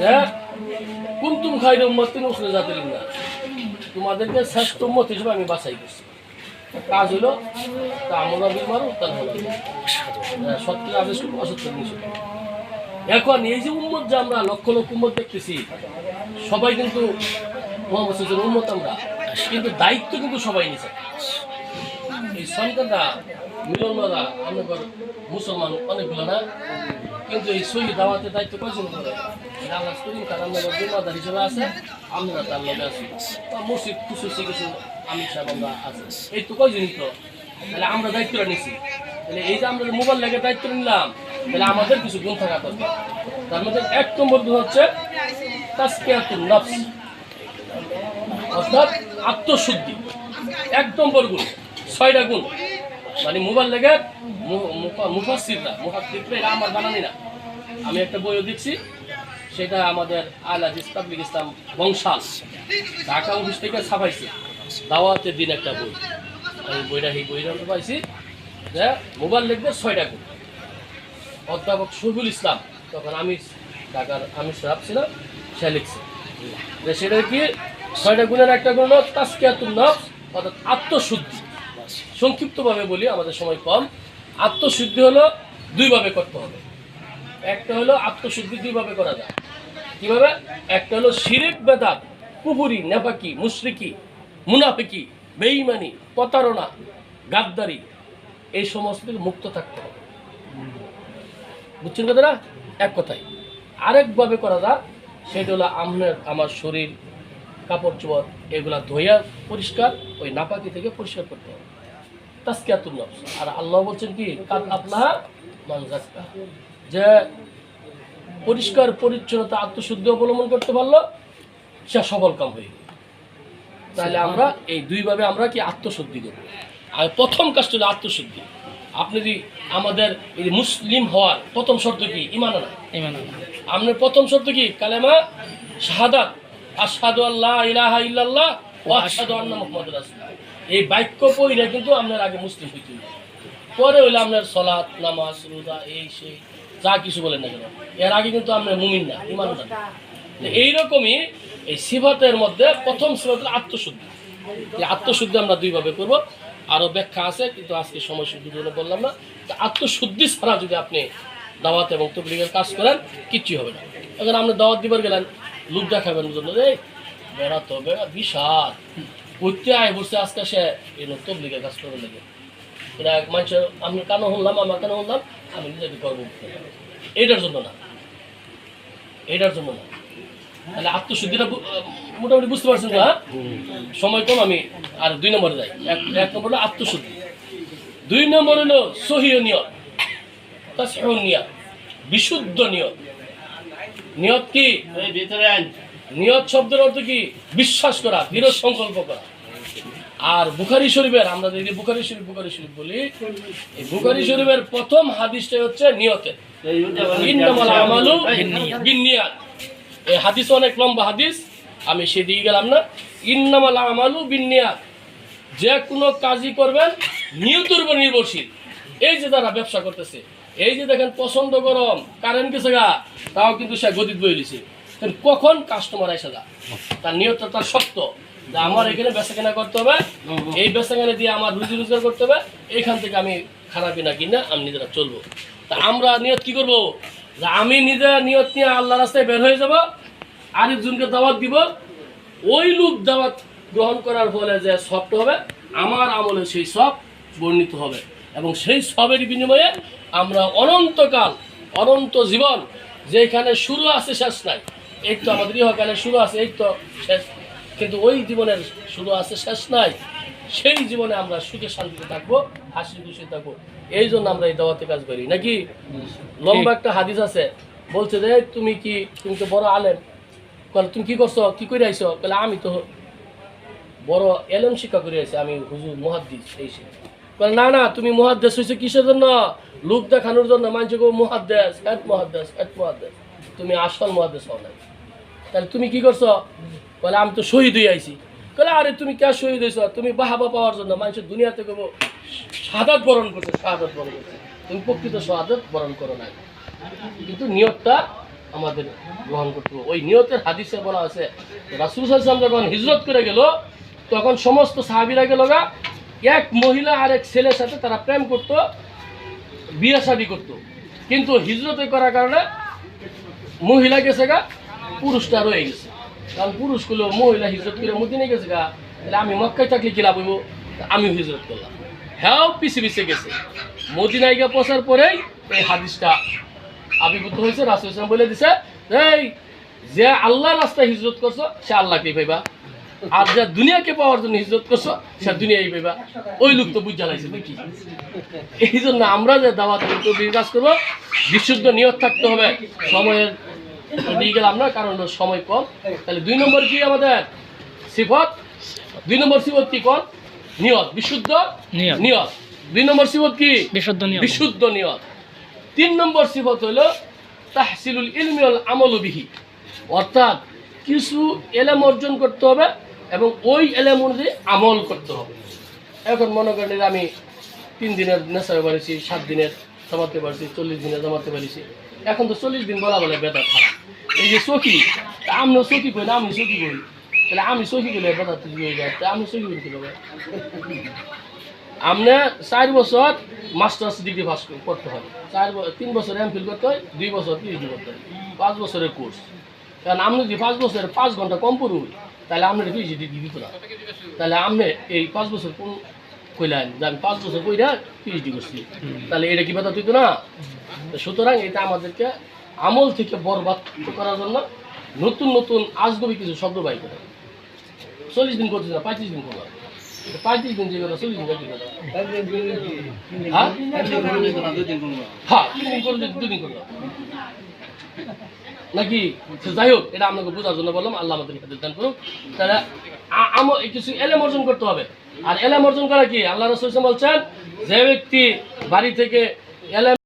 যে কুন্তুম খাইরে উম্মতিন উসলে জাতির না তোমাদেরকে শ্রেষ্ঠ উম্মত হিসেবে আমি বাছাই করছি। কাজ হলো তা আমরা বিমার উত্তাল হলো। হ্যাঁ, সত্যের আদেশ করব অসত্যের নিষেধ এখন এই যে উম্মত যে আমরা লক্ষ লক্ষ উম্মত দেখতেছি সবাই কিন্তু মোহাম্মদ সাল্লাল্লাহু উম্মত আমরা কিন্তু দায়িত্ব কিন্তু সবাই নিছে। এই সন্তানরা মিলনরা আমাদের মুসলমান অনেকগুলো না? কিন্তু এই সহি দাওয়াতে দায়িত্ব কয়জন করে? আল্লাহ করিম কারণ আমাদের জিম্মাদার হিসেবে আছে, আমরা তার লগে আছি। বা মসজিদ খুশুসি কিছু আমি সাহেব আমরা আছে। এই তো কয়জনই তো? তাহলে আমরা দায়িত্বটা নিছি। তাহলে এই যে আমরা মোবাইল লেগে দায়িত্ব নিলাম, তাহলে আমাদের কিছু গুণ থাকা দরকার। তার মধ্যে এক নম্বর গুণ হচ্ছে তাস্কিয়াতুন নফস। অর্থাৎ আত্মশুদ্ধি। এক নম্বর গুণ, ছয়টা গুণ। মানে মোবাইল লেগে মুফাসিররা মুফাসিররা এটা আমার বানানি না। আমি একটা বইও দেখছি সেটা আমাদের আল আজিজ ইসলাম বংশাল। ঢাকা অফিস থেকে ছাপাইছে। দাওয়াতের দিন একটা বই। আমি বইটা এই বইটা পাইছি যে মোবাইল লিখবে ছয়টা গুণ অধ্যাপক শহীদুল ইসলাম, তখন আমি ঢাকার আমি সাহেব ছিলাম সে লিখছে। যে সেটা কি? ছয়টা গুণের একটা গুণ হলো তাস্কিয়াতুন নফস, অর্থাৎ আত্মশুদ্ধি। সংক্ষিপ্তভাবে বলি, আমাদের সময় কম। আত্মশুদ্ধি হলো দুইভাবে করতে হবে। একটা হলো আত্মশুদ্ধি দুইভাবে করা যায়। কীভাবে? একটা হলো শিরিক বেদাত কুপুরি নেপাকি মুশরিকি, মুনাফিকি, বেঈমানি, প্রতারণা, গাদ্দারি, এই সমস্ত মুক্ত থাকতে হবে। বুঝছেন কথাটা? এক কথাই আরেকভাবে করা যায়, সেটা হলো আমার আমার শরীর, কাপড় চোপড়, এগুলা ধোয়া পরিষ্কার, ওই নাপাকি থেকে পরিষ্কার করতে হবে। তাস্কিয়াতুল নফস। আর আল্লাহ বলছেন কি আপনা মানজাক্কা যে পরিষ্কার পরিচ্ছন্নতা আত্মশুদ্ধি অবলম্বন করতে পারল সে সফল কাম হয়ে গেল। তাহলে আমরা এই দুইভাবে আমরা কি আত্মশুদ্ধি করব আর প্রথম কাজটা হলো আত্মশুদ্ধি। আপনি যদি আমাদের এই মুসলিম হওয়ার প্রথম শর্ত কি ইমান আনা? ইমান আপনার প্রথম শর্ত কি কালেমা শাহাদাত আশহাদু আল্লাহ ইলাহা ইল্লাল্লাহ ওয়া আশহাদু আন্না মুহাম্মাদুর এই বাক্য পড়লে কিন্তু আপনার আগে মুসলিম হইতে পরে হইলে আপনার সলাৎ, নামাজ, রোজা, এই সেই, যা কিছু বলেন না কেন। এর আগে কিন্তু আপনার মুমিন না ইমানদার না। এইরকমই এই সিফাতের মধ্যে প্রথম হলো আত্মশুদ্ধি। এই আত্মশুদ্ধি আমরা দুইভাবে করব। আরও ব্যাখ্যা আছে, কিন্তু আজকে সময় শুদ্ধি জন্য বললাম না। আত্মশুদ্ধি ছাড়া যদি আপনি দাওয়াত এবং তবলিগের কাজ করেন কিচ্ছু হবে না। এখন আপনি দাওয়াত দিবার গেলেন, লোক দেখাবেন জন্য এই বেড়া তো বেড়া, বিশাল। করতে আয় আজকে সে তবলিগের কাজ করে এটা আমি শুনলাম আমার শুনলাম আমি নিজেকে গর্ব এইটার জন্য না। এইটার জন্য না। তাহলে আত্মশুদ্ধিটা মোটামুটি বুঝতে পারছেন তো হ্যাঁ? সময় কম, আমি আর দুই নম্বরে যাই। এক এক নম্বর হলো আত্মশুদ্ধি। দুই নম্বর হলো সহিয় নিয়ত। নিয়ত। বিশুদ্ধ নিয়ত। নিয়ত কি? নিয়ত শব্দের অর্থ কি? বিশ্বাস করা, দৃঢ় সংকল্প করা। আর বুখারি শরীফের, আমরা যদি বুখারি শরীফ বুখারি শরীফ বলি বুখারি শরীফের প্রথম হাদিসটাই হচ্ছে নিয়তের। এই হাদিস অনেক লম্বা হাদিস, আমি গেলাম না। ইন্নামাল আমালু যে কোনো কাজই করবেন, নিয়তের উপর নির্ভরশীল। এই যে তারা ব্যবসা করতেছে, এই যে দেখেন পছন্দ গরম কারেন্ট গেছে গা, তাও কিন্তু সে গদিত বই দিছে কিন্তু কখন কাস্টমার এসে যা তার নিয়তটা তার শক্ত যে আমার এখানে বেচা কেনা করতে হবে, এই বেচা কেনা দিয়ে আমার রুজি রোজগার করতে হবে এইখান থেকে আমি খারাপ কিনা কিনা আমি নিজেরা চলবো। তা আমরা নিয়ত কি করব? যে আমি নিজে নিয়ত নিয়ে আল্লাহ রাস্তায় বের হয়ে যাব, আরেকজনকে দাওয়াত দিব। ওই লোক দাওয়াত গ্রহণ করার ফলে যে সবটা হবে, আমার আমলে সেই সব বর্ণিত হবে। এবং সেই সবের বিনিময়ে আমরা অনন্তকাল, অনন্ত জীবন যেখানে শুরু আছে, শেষ নাই এই তো আমাদের ইহকালে শুরু আছে, এই তো শেষ। কিন্তু ওই জীবনের শুরু আছে, শেষ নাই। সেই জীবনে আমরা সুখে, শান্তিতে থাকব, হাসি খুশি থাকব। এই জন্য আমরা এই দাওয়াতে কাজ করি। নাকি? লম্বা একটা হাদিস আছে। বলছে যে তুমি কি, তুমি তো বড় আলেম। বলে তুমি কি করছ? কি করে আইছো? বলে আমি তো বড় এলএম শিক্ষা করে আছি আমি হুজুর, মহাদ্দিস, এই সে। না না, তুমি মহাদ্দেশ হয়েছে কিসের জন্য? লোক দেখানোর জন্য। মানুষ গো মহাদ্দেশ এক মহাদ্দেশ এক মহাদ্দেশ তুমি আসল মহাদ্দেশ হও নাই। তাহলে তুমি কি করছ? বলে, আমি তো শহীদ হয়ে আইছি। বলে আরে, তুমি কে শহীদ হয়েছ? তুমি বাহাবা পাওয়ার জন্য। মানুষের দুনিয়াতে কেবল শাহাদাত বরণ করছে, শাহাদাত বরণ করছে। তুমি প্রকৃত শাহাদাত বরণ করো নাই। কিন্তু নিয়তটা আমাদের গ্রহণ করতে হবে। ওই নিয়তের হাদিসে বলা আছে, রাসুল সাল্লাম যখন হিজরত করে গেল, তখন সমস্ত সাহাবিরা গেল গা, এক মহিলা আর এক ছেলের সাথে তারা প্রেম করতো, বিয়ে শাদি করতো। কিন্তু হিজরতে করার কারণে মহিলা গেছে গা পুরুষটা রয়ে গেছে। কারণ পুরুষগুলো মহিলা হিজরত করে মদিনে গেছে গা, তাহলে আমি মক্কায় থাকলে কি লাভ আমি হিজরত করলাম। হ্যাঁ পিছিয়ে পিছিয়ে গেছে। মদিনায় গিয়ে পৌঁছার পরেই এই হাদিসটা আবির্ভূত হয়েছে, রাসুল ইসলাম বলে দিছে, এই, যে আল্লাহ রাস্তায় হিজরত করছ, সে আল্লাহকে পাইবা। আর যা দুনিয়াকে পাওয়ার জন্য হিজরত করছ, সে দুনিয়াই পাইবা। ওই লোক তো বুঝ জ্বালাইছে নাকি? এই জন্য আমরা যে দাওয়াত কাজ করব, বিশুদ্ধ নিয়ত থাকতে হবে, সময়ের দিয়ে গেলাম না কারণ সময় কম। তাহলে দুই নম্বর কি আমাদের? সিফত। দুই নম্বর সিফত কি কর নিয়ত বিশুদ্ধ নিয়ত। নিয়ত। দুই নম্বর সিফত কি? বিশুদ্ধ নিয়ম বিশুদ্ধ নিয়ত। তিন নম্বর সিফত হলো তাহসিলুল ইলমিউল আমল বিহি। অর্থাৎ কিছু এলেম অর্জন করতে হবে এবং ওই এলেম অনুযায়ী আমল করতে হবে। এখন মনে করেন আমি তিন দিনের নেশায় পারিছি সাত দিনের জমাতে পারছি চল্লিশ দিনে জমাতে পারিছি এখন তো চল্লিশ দিন বলা বলে বেদা খারাপ এই যে চকি তা আমিও চকি কই না আমি চকি করি তাহলে আমি চকি করলে বেদা তুই হয়ে যায় আমি চকি কীভাবে? আপনি চার বছর মাস্টার্স ডিগ্রি পাস করতে হয়। চার তিন বছর এম ফিল করতে হয়, দুই বছর পিএইচডি করতে হয়। পাঁচ বছরের কোর্স কারণ আপনি যদি পাঁচ বছরের পাঁচ ঘণ্টা কম পড়ুন তাহলে আপনার পিএইচডি ডিগ্রি দিত না। তাহলে আপনি এই পাঁচ বছর কোন কইলেন যে আমি পাঁচ বছর কইরা পিএইচডি করছি। তাহলে এটা কি কথা তুই না? সুতরাং এটা আমাদেরকে আমল থেকে বরবাদ করার জন্য নতুন নতুন আসগবি কিছু শব্দ বাই করে চল্লিশ দিন করছে না পঁয়ত্রিশ দিন করলাম নাকি? যাই হোক এটা আপনাকে বোঝার জন্য বললাম আল্লাহ আমাদের দান করুক। তাহলে আ- আমল কিছু এলেম অর্জন করতে হবে। আর এলেম অর্জন করা কি? আল্লাহ রসুল বলছেন যে ব্যক্তি বাড়ি থেকে এলেম